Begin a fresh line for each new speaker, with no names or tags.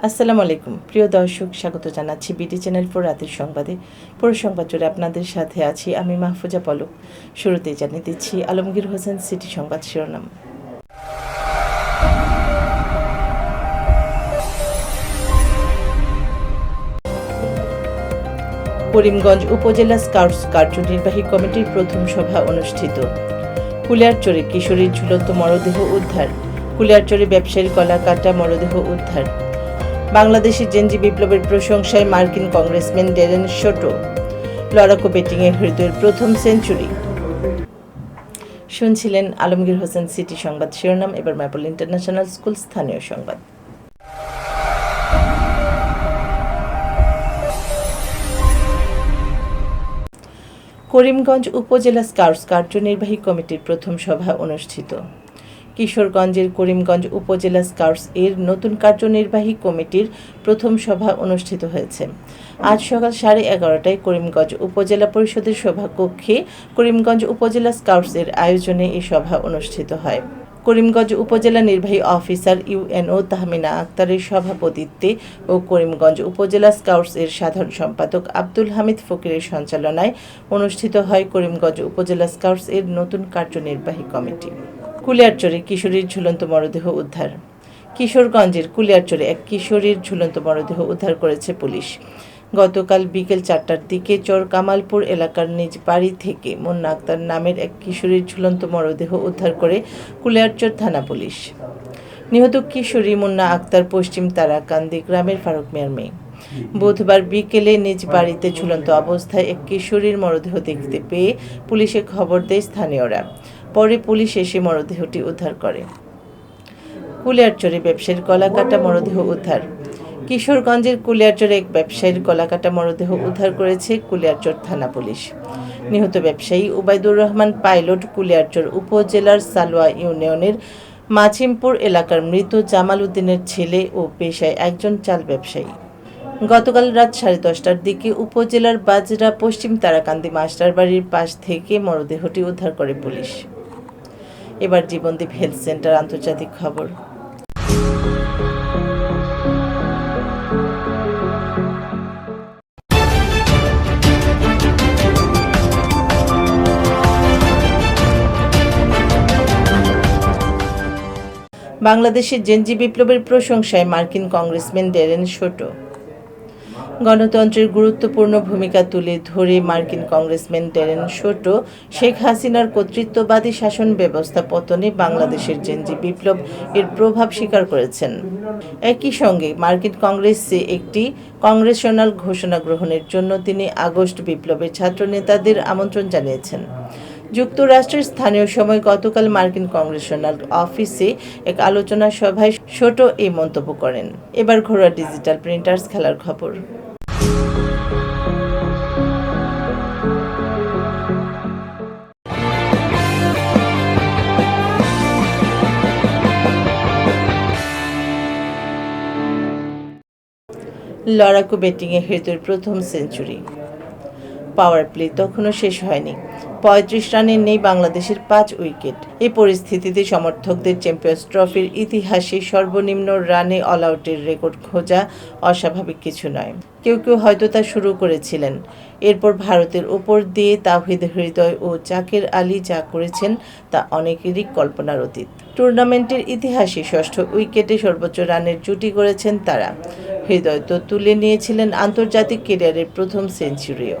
আসসালামু আলাইকুম। প্রিয় দর্শক, স্বাগত জানাচ্ছি বিটি চ্যানেল ফোর রাতের সংবাদে। পুরো সংবাদ জুড়ে আপনাদের সাথে আছি আমি মাহফুজা পলক। শুরুতেই জানিয়ে দিচ্ছি আলমগীর হোসেন সিটি সংবাদ শিরোনাম। করিমগঞ্জ উপজেলা স্কাউটস কার্যনির্বাহী কমিটির প্রথম সভা অনুষ্ঠিত। কুলিয়ারচরে কিশোরীর ঝুলন্ত মরদেহ উদ্ধার। কুলিয়ারচরে ব্যবসায়ীর গলা কাটা মরদেহ উদ্ধার। বাংলাদেশি জেনজি বিপ্লবের প্রশংসায় মার্কিন কংগ্রেসম্যান ডেরেন শোটো। লড়াকু ব্যাটিংয়ে হৃদয়ের প্রথম সেঞ্চুরি। শুনছিলেন আলমগীর হোসেন সিটি সংবাদ শিরোনাম, এবার ম্যাপল ইন্টারন্যাশনাল স্কুল স্থানীয় সংবাদ। করিমগঞ্জ উপজেলা স্কাউটস কার্যনির্বাহী কমিটির প্রথম সভা অনুষ্ঠিত। কিশোরগঞ্জের করিমগঞ্জ উপজেলা স্কাউটস এর নতুন কার্যনির্বাহী কমিটির প্রথম সভা অনুষ্ঠিত হয়েছে। আজ সকাল সাড়ে এগারোটায় করিমগঞ্জ উপজেলা পরিষদের সভাকক্ষে করিমগঞ্জ উপজেলা স্কাউটস এর আয়োজনে এই সভা অনুষ্ঠিত হয়। করিমগঞ্জ উপজেলা নির্বাহী অফিসার ইউএনও তাহমিনা আক্তারের সভাপতিত্বে ও করিমগঞ্জ উপজেলা স্কাউটস এর সাধারণ সম্পাদক আব্দুল হামিদ ফকিরের সঞ্চালনায় অনুষ্ঠিত হয় করিমগঞ্জ উপজেলা স্কাউটস এর নতুন কার্যনির্বাহী কমিটি। কুলিয়ারচরে কিশোরীর ঝুলন্ত মরদেহ উদ্ধার। কিশোরগঞ্জের কুলিয়ারচরে এক কিশোরীর ঝুলন্ত মরদেহ উদ্ধার করেছে পুলিশ। গতকাল বিকেল চারটার দিকে চর কামালপুর এলাকার নিজ বাড়ি থেকে মুন্না আক্তার নামের এক কিশোরীর ঝুলন্ত মরদেহ উদ্ধার করে কুলিয়ারচর থানা পুলিশ। নিহত কিশোরী মুন্না আক্তার পশ্চিম তারাকান্দি গ্রামের ফারুক মিয়ার মেয়ে। বুধবার বিকেলে নিজ বাড়িতে ঝুলন্ত অবস্থায় এক কিশোরীর মরদেহ দেখতে পেয়ে পুলিশে খবর দেয় স্থানীয়রা। পরে পুলিশ এসে মরদেহটি উদ্ধার করে। কুলিয়ারচরে ব্যবসায়ীর গলা কাটা মরদেহ উদ্ধার। কিশোরগঞ্জের কুলিয়ারচরে এক ব্যবসায়ীর গলা কাটা মরদেহ উদ্ধার করেছে কুলিয়ারচর থানা পুলিশ। নিহত ব্যবসায়ী উবাইদুর রহমান পাইলট কুলিয়ারচর উপজেলার সালোয়া ইউনিয়নের মাছিমপুর এলাকার মৃত জামাল উদ্দিনের ছেলে ও পেশায় একজন চাল ব্যবসায়ী। গতকাল রাত সাড়ে দশটার দিকে উপজেলার বাজরা পশ্চিম তারাকান্দি মাস্টার বাড়ির পাশ থেকে মরদেহটি উদ্ধার করে পুলিশ। এবার জীবনদীপ হেলথ সেন্টার আন্তর্জাতিক খবর। বাংলাদেশের জেনজি বিপ্লবের প্রশংসায় মার্কিন কংগ্রেসম্যান ডেরেন শোটো। গণতন্ত্রের গুরুত্বপূর্ণ ভূমিকা তুলে ধরে মার্কিন কংগ্রেসম্যান ডেরেন শোটো, শেখ হাসিনার কর্তৃত্ববাদী শাসন ব্যবস্থা পতনে বাংলাদেশের জেনজি বিপ্লব এর প্রভাব স্বীকার করেছেন। একই সঙ্গে মার্কিন কংগ্রেসে একটি কংগ্রেশনাল ঘোষণা গ্রহণের জন্য তিনি আগস্ট বিপ্লবের ছাত্র নেতাদের আমন্ত্রণ জানিয়েছেন। যুক্তরাষ্ট্রের স্থানীয় সময় গতকাল মার্কিন কংগ্রেশনাল অফিসে এক আলোচনা সভায় ছোটো এই মন্তব্য করেন। এবার ঘরোয়া ডিজিটাল প্রিন্টার্স খেলার খবর। লড়াকু ব্যাটিংয়ে হেতুর প্রথম সেঞ্চুরি। পাওয়ার প্লে তখনও শেষ হয়নি। পঁয়ত্রিশ রানে নেই বাংলাদেশের পাঁচ উইকেট। এই পরিস্থিতিতে সমর্থকদের চ্যাম্পিয়ন্স ট্রফির ইতিহাসে সর্বনিম্ন রানে অল আউটের রেকর্ড খোঁজা অস্বাভাবিক কিছু নয়। কেউ কেউ হয়তো তা শুরু করেছিলেন। এরপর ভারতের ওপর দিয়ে তাহিদ হৃদয় ও জাকের আলী যা করেছেন তা অনেকেরই কল্পনার অতীত। টুর্নামেন্টের ইতিহাসে ষষ্ঠ উইকেটে সর্বোচ্চ রানের জুটি করেছেন তারা। হৃদয় তো তুলে নিয়েছিলেন আন্তর্জাতিক কেরিয়ারের প্রথম সেঞ্চুরিও।